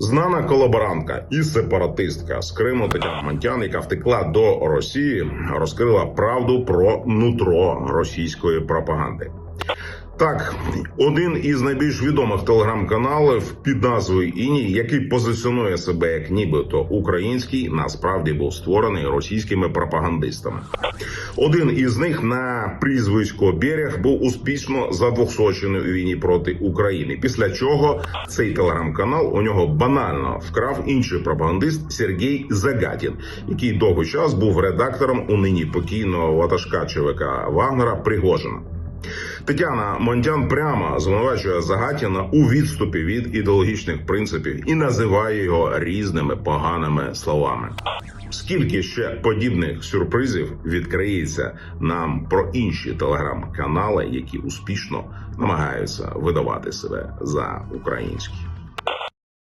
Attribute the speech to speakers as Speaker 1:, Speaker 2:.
Speaker 1: Знана колаборантка і сепаратистка з Криму Тетяна Монтян, яка втекла до Росії, розкрила правду про нутро російської пропаганди. Так, один із найбільш відомих телеграм-каналів під назвою Іні, який позиціонує себе як нібито український, насправді був створений російськими пропагандистами. Один із них на прізвисько Берег був успішно задвохсочений у війні проти України. Після чого цей телеграм-канал у нього банально вкрав інший пропагандист Сергій Загатін, який довгий час був редактором у нині покійного ватажка ЧВК Вагнера Пригожина. Тетяна Монтян прямо звинувачує Загатіна у відступі від ідеологічних принципів і називає його різними поганими словами. Скільки ще подібних сюрпризів відкриється нам про інші телеграм-канали, які успішно намагаються видавати себе за українські?